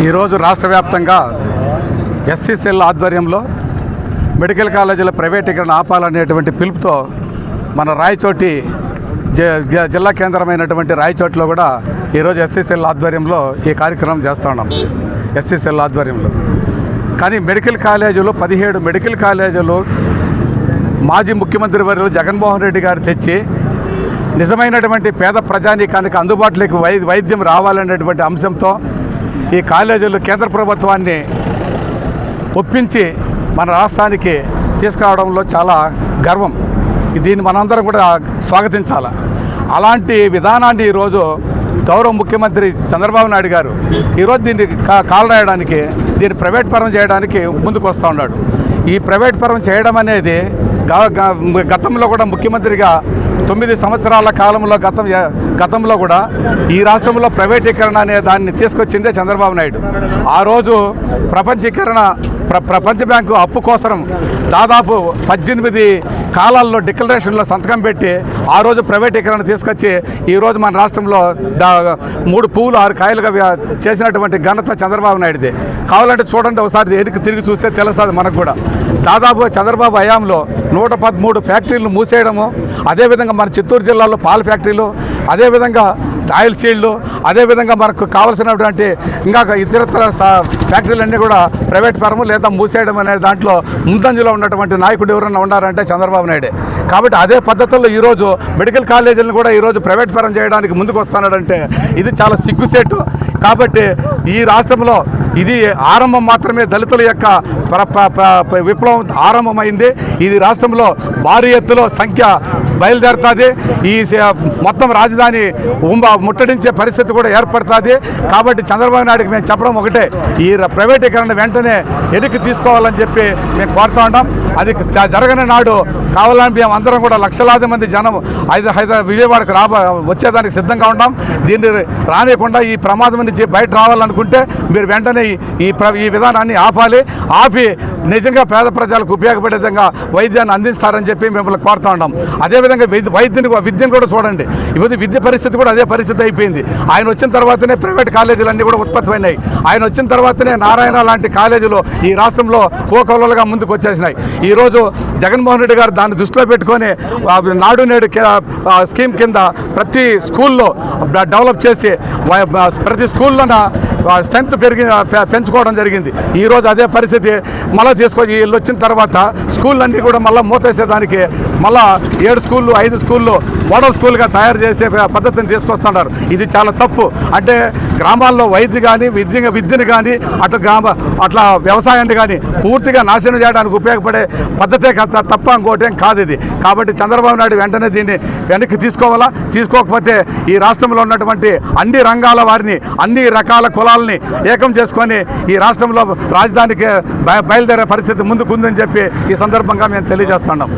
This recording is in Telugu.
ఈరోజు రాష్ట్ర వ్యాప్తంగా ఎస్సీసీఎల్ ఆధ్వర్యంలో మెడికల్ కాలేజీల ప్రైవేటీకరణ ఆపాలనేటువంటి పిలుపుతో మన రాయచోటి జ- జిల్లా కేంద్రమైనటువంటి రాయచోటిలో కూడా ఈరోజు ఎస్సీసీఎల్ ఆధ్వర్యంలో ఈ కార్యక్రమం చేస్తూ ఉన్నాం. ఎస్సీసీఎల్ ఆధ్వర్యంలో. కానీ మెడికల్ కాలేజీలు పదిహేడు మెడికల్ కాలేజీలు మాజీ ముఖ్యమంత్రి వర్యులు జగన్మోహన్ రెడ్డి గారు తెచ్చి నిజమైనటువంటి పేద ప్రజానీకానికి అందుబాటులోకి వై వైద్యం రావాలనేటువంటి అంశంతో ఈ కాలేజీలు కేంద్ర ప్రభుత్వాన్ని ఒప్పించి మన రాష్ట్రానికి తీసుకురావడంలో చాలా గర్వం. దీన్ని మనందరం కూడా స్వాగతించాలి. అలాంటి విధానాన్ని ఈరోజు గౌరవ ముఖ్యమంత్రి చంద్రబాబు నాయుడు గారు ఈరోజు దీన్ని కాలు రాయడానికి దీన్ని ప్రైవేట్ పరం చేయడానికి ముందుకు వస్తూ ఉన్నాడు. ఈ ప్రైవేట్ పరం చేయడం అనేది గతంలో కూడా ముఖ్యమంత్రిగా తొమ్మిది సంవత్సరాల కాలంలో గతం గతంలో కూడా ఈ రాష్ట్రంలో ప్రైవేటీకరణ అనే దాన్ని తీసుకొచ్చిందే చంద్రబాబు నాయుడు. ఆ రోజు ప్రపంచీకరణ ప్ర ప్రపంచ బ్యాంకు అప్పు కోసం దాదాపు పద్దెనిమిది కాలాల్లో డిక్లరేషన్లో సంతకం పెట్టి ఆ రోజు ప్రైవేటీకరణ తీసుకొచ్చి ఈరోజు మన రాష్ట్రంలో మూడు పువ్వులు ఆరు కాయలుగా చేసినటువంటి ఘనత చంద్రబాబు నాయుడుది. కావాలంటే చూడండి ఒకసారి వెనక్కి తిరిగి చూస్తే తెలుస్తుంది మనకు కూడా. దాదాపు చంద్రబాబు హయాంలో నూట పదమూడు ఫ్యాక్టరీలు మూసేయడము అదేవిధంగా మన చిత్తూరు జిల్లాలో పాల ఫ్యాక్టరీలు అదేవిధంగా ఆయిల్ షీల్డ్ అదేవిధంగా మనకు కావలసినటువంటి ఇంకా ఇతరత్ర ఫ్యాక్టరీలన్నీ కూడా ప్రైవేట్ ఫార్మ్ లేదా మూసేయడం అనే దాంట్లో ముందంజలో ఉన్నటువంటి నాయకుడు ఎవరైనా ఉన్నారంటే చంద్రబాబు నాయుడే. కాబట్టి అదే పద్ధతుల్లో ఈరోజు మెడికల్ కాలేజీలను కూడా ఈరోజు ప్రైవేట్ పరం చేయడానికి ముందుకు వస్తున్నాడంటే ఇది చాలా సిగ్గుసేటు. కాబట్టి ఈ రాష్ట్రంలో ఇది ఆరంభం మాత్రమే దళితుల యొక్క విప్లవం ఆరంభమైంది. ఇది రాష్ట్రంలో భారీ ఎత్తులో సంఖ్య బయలుదేరుతుంది. ఈ మొత్తం రాజధాని ముట్టడించే పరిస్థితి కూడా ఏర్పడుతుంది. కాబట్టి చంద్రబాబు నాయుడుకి మేము చెప్పడం ఒకటే. ఈ ప్రైవేటీకరణ వెంటనే వెనక్కి తీసుకోవాలని చెప్పి మేము కోరుతా ఉంటాం అది జరగని నాడు కావాలని మేము అందరం కూడా లక్షలాది మంది జనం హైదరా హైదరాబాద్ విజయవాడకు రాబ వచ్చేదానికి సిద్ధంగా ఉంటాం దీన్ని రానియకుండా ఈ ప్రమాదం నుంచి బయట రావాలనుకుంటే మీరు వెంటనే ఈ- ఈ ప్ర ఈ విధానాన్ని ఆపాలి. ఆపి నిజంగా పేద ప్రజలకు ఉపయోగపడే విధంగా వైద్యాన్ని అందిస్తారని చెప్పి మిమ్మల్ని కోరుతా ఉంటాం అదేవిధంగా వైద్యుని విద్యను కూడా చూడండి. ఇప్పుడు విద్య పరిస్థితి కూడా అదే పరిస్థితి అయిపోయింది. ఆయన వచ్చిన తర్వాతనే ప్రైవేట్ కాలేజీలన్నీ కూడా ఉత్పత్తి అయినాయి ఆయన వచ్చిన తర్వాతనే నారాయణ లాంటి కాలేజీలు ఈ రాష్ట్రంలో కోకొల్లలుగా ముందుకు వచ్చేసినాయి. ఈరోజు జగన్మోహన్ రెడ్డి గారు దాన్ని దృష్టిలో పెట్టుకొని నాడు నేడు స్కీమ్ కింద ప్రతి స్కూల్లో డెవలప్ చేసి ప్రతి స్కూల్లోన స్ట్రెంత్ పెరిగి పెంచుకోవడం జరిగింది. ఈరోజు అదే పరిస్థితి. మళ్ళీ తీసుకొచ్చి వీళ్ళు వచ్చిన తర్వాత స్కూళ్ళన్నీ కూడా మళ్ళీ మూతేసేదానికి మళ్ళా ఏడు స్కూల్ స్కూళ్ళు ఐదు స్కూళ్ళు మోడల్ స్కూల్గా తయారు చేసే పద్ధతిని తీసుకొస్తున్నారు. ఇది చాలా తప్పు. అంటే గ్రామాల్లో వైద్య కానీ విద్య విద్యను కానీ అటు గ్రామ అట్లా వ్యవసాయాన్ని కానీ పూర్తిగా నాశనం చేయడానికి ఉపయోగపడే పద్ధతే కాదు తప్ప ఇంకోటేం కాదు ఇది. కాబట్టి చంద్రబాబు నాయుడు వెంటనే దీన్ని వెనక్కి తీసుకోవాలా? తీసుకోకపోతే ఈ రాష్ట్రంలో ఉన్నటువంటి అన్ని రంగాల వారిని అన్ని రకాల కులాలని ఏకం చేసుకొని ఈ రాష్ట్రంలో రాజధానికి బయ- బయలుదేరే పరిస్థితి ముందుకుందని చెప్పి ఈ సందర్భంగా మేము తెలియజేస్తున్నాం.